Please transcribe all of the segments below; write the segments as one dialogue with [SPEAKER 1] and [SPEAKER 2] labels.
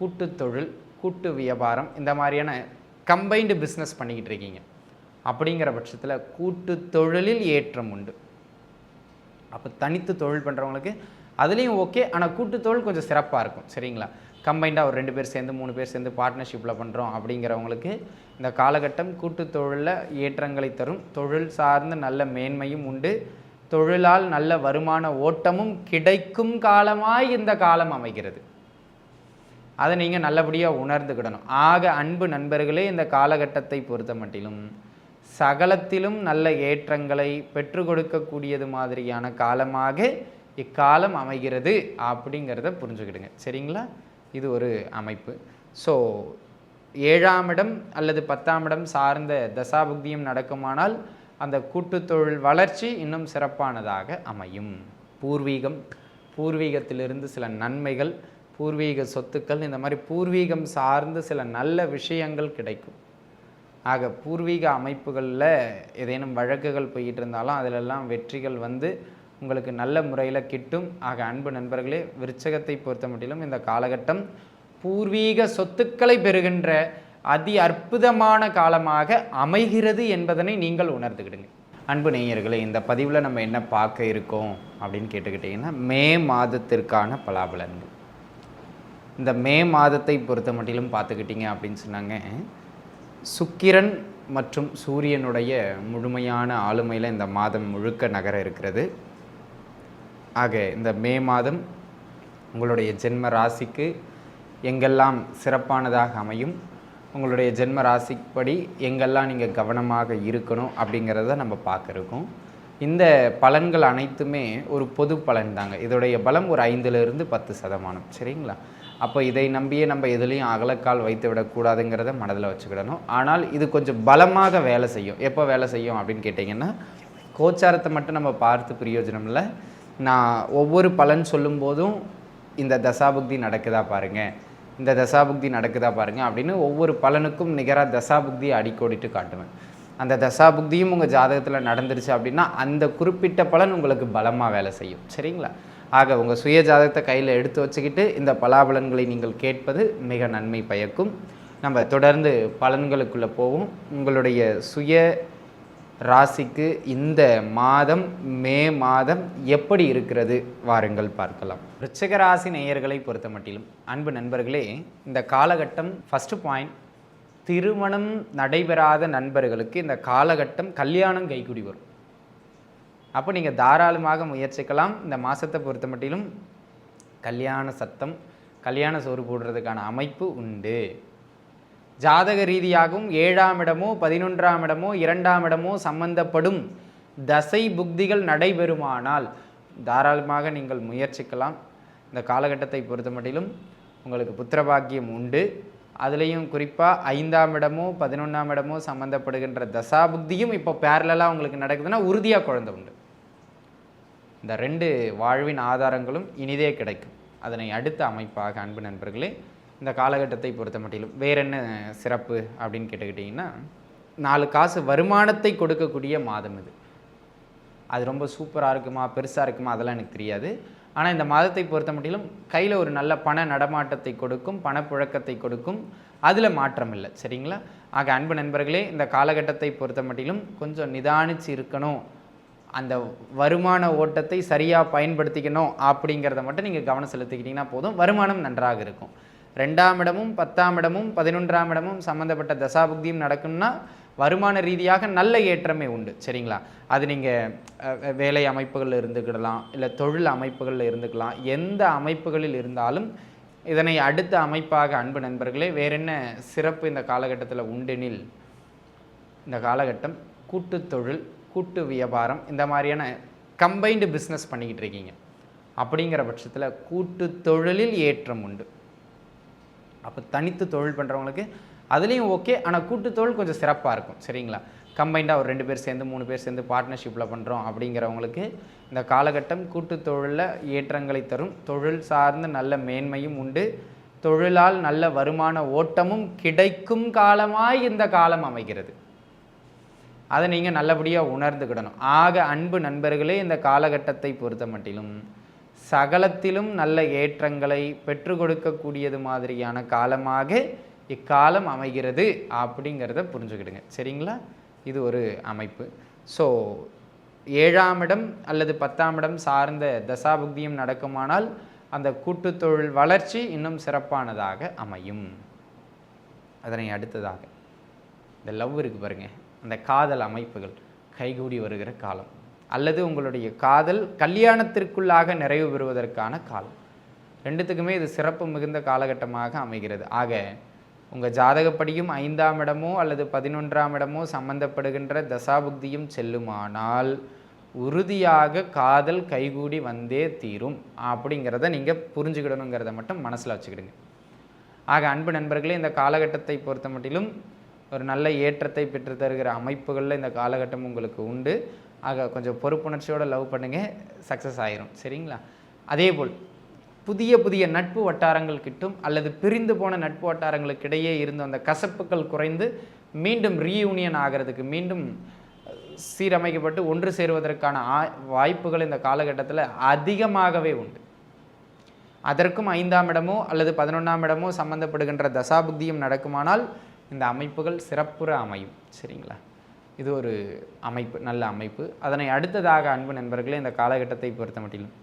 [SPEAKER 1] கூட்டு தொழில் கூட்டு வியாபாரம் இந்த மாதிரியான கம்பைன்டு பிஸ்னஸ் பண்ணிக்கிட்டு இருக்கீங்க. அப்படிங்கிற பட்சத்தில் கூட்டு தொழிலில் ஏற்றம் உண்டு. அப்போ தனித்து தொழில் பண்ணுறவங்களுக்கு அதுலேயும் ஓகே ஆனால் கூட்டு தொழில் கொஞ்சம் சிறப்பாக இருக்கும். சரிங்களா? கம்பைண்டாக ஒரு ரெண்டு பேர் சேர்ந்து மூணு பேர் சேர்ந்து பார்ட்னர்ஷிப்பில் பண்ணுறோம் அப்படிங்கிறவங்களுக்கு இந்த காலகட்டம் கூட்டு தொழிலில் ஏற்றங்களை தரும். தொழில் சார்ந்த நல்ல மேன்மையும் உண்டு. தொழிலால் நல்ல வருமான ஓட்டமும் கிடைக்கும் காலமாய் இந்த காலம் அமைகிறது. அதை நீங்கள் நல்லபடியாக உணர்ந்துக்கிடணும். ஆக அன்பு நண்பர்களே இந்த காலகட்டத்தை பொறுத்த மட்டிலும் சகலத்திலும் நல்ல ஏற்றங்களை பெற்று கொடுக்கக்கூடியது மாதிரியான காலமாக இக்காலம் அமைகிறது அப்படிங்கிறத புரிஞ்சுக்கிடுங்க. சரிங்களா? இது ஒரு அமைப்பு. ஸோ ஏழாம் இடம் அல்லது பத்தாம் இடம் சார்ந்த தசாபுக்தியும் நடக்குமானால் அந்த கூட்டுத்தொழில் வளர்ச்சி இன்னும் சிறப்பானதாக அமையும். பூர்வீகம். பூர்வீகத்திலிருந்து சில நன்மைகள் பூர்வீக சொத்துக்கள் இந்த மாதிரி பூர்வீகம் சார்ந்து சில நல்ல விஷயங்கள் கிடைக்கும். ஆக பூர்வீக அமைப்புகளில் ஏதேனும் வழக்குகள் போய்கிட்டு இருந்தாலும் அதிலெல்லாம் வெற்றிகள் வந்து உங்களுக்கு நல்ல முறையில் கிட்டும். ஆக அன்பு நண்பர்களே விருச்சகத்தை பொறுத்த மட்டிலும் இந்த காலகட்டம் பூர்வீக சொத்துக்களை பெறுகின்ற அதி அற்புதமான காலமாக அமைகிறது என்பதனை நீங்கள் உணர்ந்துக்கிடுங்க அன்பு நேயர்களே இந்த பதிவில் நம்ம என்ன பார்க்க இருக்கோம் அப்படின்னு கேட்டுக்கிட்டிங்கன்னா மே மாதத்திற்கான பலாபலன்கள். இந்த மே மாதத்தை பொறுத்த மட்டிலும் பார்த்துக்கிட்டிங்க அப்படின்னு சொன்னாங்க. சுக்கிரன் மற்றும் சூரியனுடைய முழுமையான ஆளுமையில் இந்த மாதம் முழுக்க நகர இருக்கிறது. ஆக இந்த மே மாதம் உங்களுடைய ஜென்ம ராசிக்கு எங்கெல்லாம் சிறப்பானதாக அமையும் உங்களுடைய ஜென்ம ராசிப்படி எங்கெல்லாம் நீங்கள் கவனமாக இருக்கணும் அப்படிங்கிறத நம்ம பார்க்குறோம் இந்த பலன்கள் அனைத்துமே ஒரு பொது பலன் தாங்க. இதோடைய பலம் ஒரு ஐந்துலேருந்து பத்து சதமானம். சரிங்களா? அப்போ இதை நம்பியே நம்ம எதுலேயும் அகலக்கால் வைத்து விடக்கூடாதுங்கிறத மனதில் வச்சுக்கிடணும். ஆனால் இது கொஞ்சம் பலமாக வேலை செய்யும். எப்போ வேலை செய்யும் அப்படின்னு கேட்டிங்கன்னா கோச்சாரத்தை மட்டும் நம்ம பார்த்து பிரயோஜனம் இல்லை நான் ஒவ்வொரு பலன் சொல்லும்போதும் இந்த தசாபுக்தி நடக்குதா பாருங்கள் இந்த தசாபுக்தி நடக்குதா பாருங்கள் அப்படின்னு ஒவ்வொரு பலனுக்கும் நிகராக தசாபுக்தியை அடிக்கோடிட்டு காட்டுவேன். அந்த தசாபுக்தியும் உங்கள் ஜாதகத்தில் நடந்துருச்சு அப்படின்னா அந்த குறிப்பிட்ட பலன் உங்களுக்கு பலமாக வேலை செய்யும். சரிங்களா? ஆக உங்கள் சுய ஜாதகத்தை கையில் எடுத்து வச்சுக்கிட்டு இந்த பலாபலன்களை நீங்கள் கேட்பது மிக நன்மை பயக்கும். நம்ம தொடர்ந்து பலன்களுக்குள்ளே போவோம். உங்களுடைய சுய ராசிக்கு இந்த மாதம் மே மாதம் எப்படி இருக்கிறது? வாருங்கள் பார்க்கலாம். ரிச்சக ராசி நேயர்களை பொறுத்த மட்டிலும் அன்பு நண்பர்களே இந்த காலகட்டம் ஃபஸ்ட்டு பாயிண்ட் திருமணம் நடைபெறாத நண்பர்களுக்கு இந்த காலகட்டம் கல்யாணம் கைக்குடி வரும். அப்போ நீங்கள் தாராளமாக முயற்சிக்கலாம். இந்த மாதத்தை பொறுத்த மட்டிலும் கல்யாண சத்தம் கல்யாண சோறு போடுறதுக்கான அமைப்பு உண்டு. ஜாதக ரீதியாகவும் ஏழாம் இடமோ பதினொன்றாம் இடமோ இரண்டாம் இடமோ சம்பந்தப்படும் தசை புக்திகள் நடைபெறுமானால் தாராளமாக நீங்கள் முயற்சிக்கலாம். இந்த காலகட்டத்தை பொறுத்த மட்டிலும் உங்களுக்கு புத்திரபாக்கியம் உண்டு. அதுலேயும் குறிப்பாக ஐந்தாம் இடமோ பதினொன்றாம் இடமோ சம்மந்தப்படுகின்ற தசாபுக்தியும் இப்போ பேரலாக உங்களுக்கு நடக்குதுன்னா உறுதியாக குழந்தை உண்டு. இந்த ரெண்டு வாழ்வின் ஆதாரங்களும் இனிதே கிடைக்கும். அதனை அடுத்த அமைப்பாக அன்பு நண்பர்களே இந்த காலகட்டத்தை பொறுத்த மட்டிலும் வேற என்ன சிறப்பு அப்படின்னு கேட்டுக்கிட்டிங்கன்னா நாலு காசு வருமானத்தை கொடுக்கக்கூடிய மாதம் இது. அது ரொம்ப சூப்பராக இருக்குமா பெருசாக இருக்குமா அதெல்லாம் எனக்கு தெரியாது. ஆனால் இந்த மாதத்தை பொறுத்த மட்டிலும் கையில் ஒரு நல்ல பண நடமாட்டத்தை கொடுக்கும் பணப்புழக்கத்தை கொடுக்கும். அதில் மாற்றம் இல்லை சரிங்களா? ஆக அன்பு நண்பர்களே இந்த காலகட்டத்தை பொறுத்த மட்டிலும் கொஞ்சம் நிதானித்து இருக்கணும். அந்த வருமான ஓட்டத்தை சரியாக பயன்படுத்திக்கணும் அப்படிங்கிறத மட்டும் நீங்கள் கவனம் செலுத்திக்கிட்டிங்கன்னா போதும். வருமானம் நன்றாக இருக்கும். ரெண்டாம் இடமும் பத்தாம் இடமும் பதினொன்றாம் இடமும் சம்மந்தப்பட்ட தசாபுக்தியும் நடக்கும்னா வருமான ரீதியாக நல்ல ஏற்றமே உண்டு. சரிங்களா? அது நீங்கள் வேலை அமைப்புகளில் இருந்துக்கிடலாம் இல்லை தொழில் அமைப்புகளில் இருந்துக்கலாம் எந்த அமைப்புகளில் இருந்தாலும் இதனை அடுத்த அமைப்பாக அன்பு நண்பர்களே வேற என்ன சிறப்பு இந்த காலகட்டத்தில் உண்டெனில்? இந்த காலகட்டம் கூட்டுத் தொழில் கூட்டு வியாபாரம் இந்த மாதிரியான கம்பைன்டு பிஸ்னஸ் பண்ணிக்கிட்டு இருக்கீங்க. அப்படிங்கிற பட்சத்தில் கூட்டு தொழிலில் ஏற்றம் உண்டு. அப்போ தனித்து தொழில் பண்ணுறவங்களுக்கு அதுலேயும் ஓகே ஆனால் கூட்டு தொழில் கொஞ்சம் சிறப்பாக இருக்கும் சரிங்களா? கம்பைண்டாக ஒரு ரெண்டு பேர் சேர்ந்து மூணு பேர் சேர்ந்து பார்ட்னர்ஷிப்பில் பண்ணுறோம் அப்படிங்கிறவங்களுக்கு இந்த காலகட்டம் கூட்டு தொழிலில் ஏற்றங்களை தரும். தொழில் சார்ந்த நல்ல மேன்மையும் உண்டு. தொழிலால் நல்ல வருமான ஓட்டமும் கிடைக்கும் காலமாய் இந்த காலம் அமைகிறது. அதை நீங்கள் நல்லபடியாக உணர்ந்துக்கிடணும். ஆக அன்பு நண்பர்களே இந்த காலகட்டத்தை பொறுத்த மட்டிலும் சகலத்திலும் நல்ல ஏற்றங்களை பெற்று கொடுக்கக்கூடியது மாதிரியான காலமாக இக்காலம் அமைகிறது அப்படிங்கிறத புரிஞ்சுக்கிடுங்க. சரிங்களா? இது ஒரு அமைப்பு. ஸோ ஏழாம் இடம் அல்லது பத்தாம் இடம் சார்ந்த தசாபுக்தியும் நடக்குமானால் அந்த கூட்டுத்தொழில் வளர்ச்சி இன்னும் சிறப்பானதாக அமையும். அதனை அடுத்ததாக இந்த லவ் இருக்கு பாருங்கள் அந்த காதல் அமைப்புகள் கைகூடி வருகிற காலம். அல்லது உங்களுடைய காதல் கல்யாணத்திற்குள்ளாக நிறைவு பெறுவதற்கான காலம். ரெண்டுத்துக்குமே இது சிறப்பு மிகுந்த காலகட்டமாக அமைகிறது. ஆக உங்கள் ஜாதகப்படியும் ஐந்தாம் இடமோ அல்லது பதினொன்றாம் இடமோ சம்பந்தப்படுகின்ற தசாபுக்தியும் செல்லுமானால் உறுதியாக காதல் கைகூடி வந்தே தீரும். அப்படிங்கிறத நீங்கள் புரிஞ்சுக்கிடணுங்கிறத மட்டும் மனசில் வச்சுக்கிடுங்க. ஆக அன்பு நண்பர்களே இந்த காலகட்டத்தை பொறுத்த மட்டிலும் ஒரு நல்ல ஏற்றத்தை பெற்று தருகிற அமைப்புகளில் இந்த காலகட்டம் உங்களுக்கு உண்டு. ஆக கொஞ்சம் பொறுப்புணர்ச்சியோட லவ் பண்ணுங்கள் சக்ஸஸ் ஆயிரும். சரிங்களா? அதே போல் புதிய புதிய நட்பு வட்டாரங்கள் கிட்டும் அல்லது பிரிந்து போன நட்பு வட்டாரங்களுக்கு இடையே இருந்த அந்த கசப்புகள் குறைந்து மீண்டும் ரீயூனியன் ஆகிறதுக்கு மீண்டும் சீரமைக்கப்பட்டு ஒன்று சேருவதற்கான ஆ- வாய்ப்புகள் இந்த காலகட்டத்தில் அதிகமாகவே உண்டு. அதற்கும் ஐந்தாம் இடமோ அல்லது பதினொன்றாம் இடமோ சம்பந்தப்படுகின்ற தசாபுக்தியும் நடக்குமானால் இந்த அமைப்புகள் சிறப்புற அமையும். சரிங்களா? இது ஒரு அமைப்பு நல்ல அமைப்பு. அதனை அடுத்ததாக அன்பு நண்பர்களே இந்த காலகட்டத்தை பொறுத்த மட்டிலும்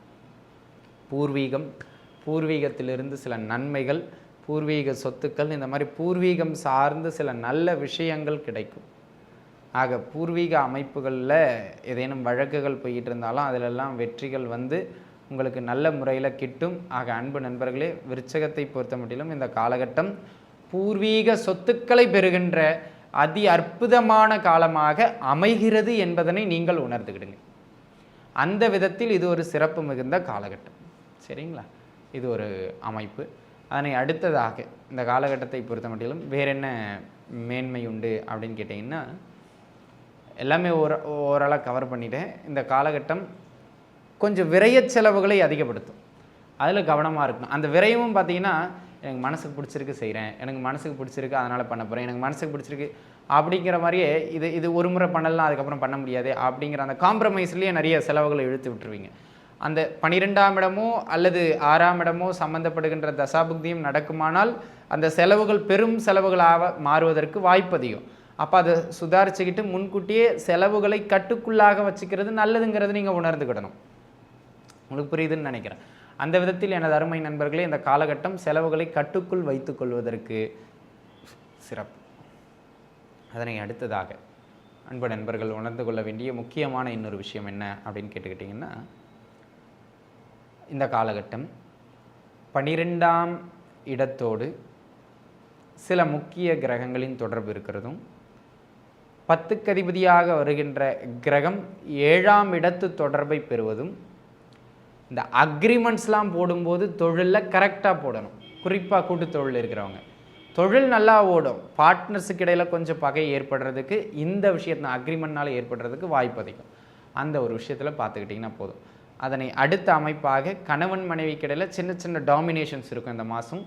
[SPEAKER 1] பூர்வீகம் பூர்வீகத்திலிருந்து சில நன்மைகள் பூர்வீக சொத்துக்கள் இந்த மாதிரி பூர்வீகம் சார்ந்து சில நல்ல விஷயங்கள் கிடைக்கும். ஆக பூர்வீக அமைப்புகளில் ஏதேனும் வழக்குகள் போய்கிட்டு இருந்தாலும் அதிலெல்லாம் வெற்றிகள் வந்து உங்களுக்கு நல்ல முறையில் கிட்டும். ஆக அன்பு நண்பர்களே விருச்சகத்தை பொறுத்த மட்டிலும் இந்த காலகட்டம் பூர்வீக சொத்துக்களை பெறுகின்ற அதி அற்புதமான காலமாக அமைகிறது என்பதனை நீங்கள் உணர்ந்துக்கிடுங்க அந்த விதத்தில் இது ஒரு சிறப்பு மிகுந்த காலகட்டம். சரிங்களா? இது ஒரு அமைப்பு. அதனை அடுத்ததாக இந்த காலகட்டத்தை பொறுத்த மட்டிலும் வேற என்ன மேன்மை உண்டு அப்படின்னு கேட்டிங்கன்னா எல்லாமே ஓர ஓரளவு கவர் பண்ணிட்டேன் இந்த காலகட்டம் கொஞ்சம் விரைய செலவுகளை அதிகப்படுத்தும். அதில் கவனமாக இருக்கணும். அந்த விரயமும் பார்த்தீங்கன்னா எனக்கு மனசுக்கு பிடிச்சிருக்கு செய்கிறேன். எனக்கு மனசுக்கு பிடிச்சிருக்கு அதனால் பண்ண போகிறேன். எனக்கு மனசுக்கு பிடிச்சிருக்கு அப்படிங்கிற மாதிரியே இது இது ஒரு முறை பண்ணலாம் அதுக்கப்புறம் பண்ண முடியாது அப்படிங்கிற அந்த காம்ப்ரமைஸ்லேயே நிறைய செலவுகளை இழுத்து விட்டுருவீங்க. அந்த பனிரெண்டாம் இடமோ அல்லது ஆறாம் இடமோ சம்மந்தப்படுகின்ற தசாபுக்தியும் நடக்குமானால் அந்த செலவுகள் பெரும் செலவுகளாக மாறுவதற்கு வாய்ப்பு அதிகம். அப்போ அதை சுதாரிச்சுக்கிட்டு முன்கூட்டியே செலவுகளை கட்டுக்குள்ளாக வச்சுக்கிறது நல்லதுங்கிறது நீங்கள் உணர்ந்துக்கிடணும். உங்களுக்கு புரியுதுன்னு நினைக்கிறேன். அந்த விதத்தில் எனது அருமை நண்பர்களே இந்த காலகட்டம் செலவுகளை கட்டுக்குள் வைத்துக் கொள்வதற்கு சிறப்பு. அதனை அடுத்ததாக அன்பு நண்பர்கள் உணர்ந்து கொள்ள வேண்டிய முக்கியமான இன்னொரு விஷயம் என்ன அப்படின்னு கேட்டுக்கிட்டிங்கன்னா இந்த காலகட்டம் பனிரெண்டாம் இடத்தோடு சில முக்கிய கிரகங்களின் தொடர்பு இருக்கிறதும் பத்துக்கதிபதியாக வருகின்ற கிரகம் ஏழாம் இடத்து தொடர்பை பெறுவதும் இந்த அக்ரிமெண்ட்ஸ்லாம் போடும்போது தொழிலில் கரெக்டாக போடணும். குறிப்பாக கூட்டு தொழில் இருக்கிறவங்க. தொழில் நல்லா ஓடும். பார்ட்னர்ஸுக்கு இடையில் கொஞ்சம் பகை ஏற்படுறதுக்கு இந்த விஷயத்தை அக்ரிமெண்ட்னால் ஏற்படுறதுக்கு வாய்ப்பு அதிகம். அந்த ஒரு விஷயத்தில் பார்த்துக்கிட்டிங்கன்னா போதும். அதனை அடுத்த அமைப்பாக கணவன் மனைவிக்கு இடையில் சின்ன சின்ன டாமினேஷன்ஸ் இருக்கும் இந்த மாதம்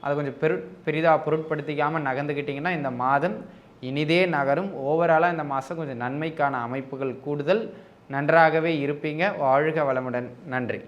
[SPEAKER 1] அதை கொஞ்சம் பெரு பெரிதாக பொருட்படுத்திக்காமல் நகர்ந்துக்கிட்டிங்கன்னா இந்த மாதம் இனிதே நகரும். ஓவராலாக இந்த மாதம் கொஞ்சம் நன்மைக்கான அமைப்புகள் கூடுதல். நன்றாகவே இருப்பீங்க. வாழ்க வளமுடன். நன்றி.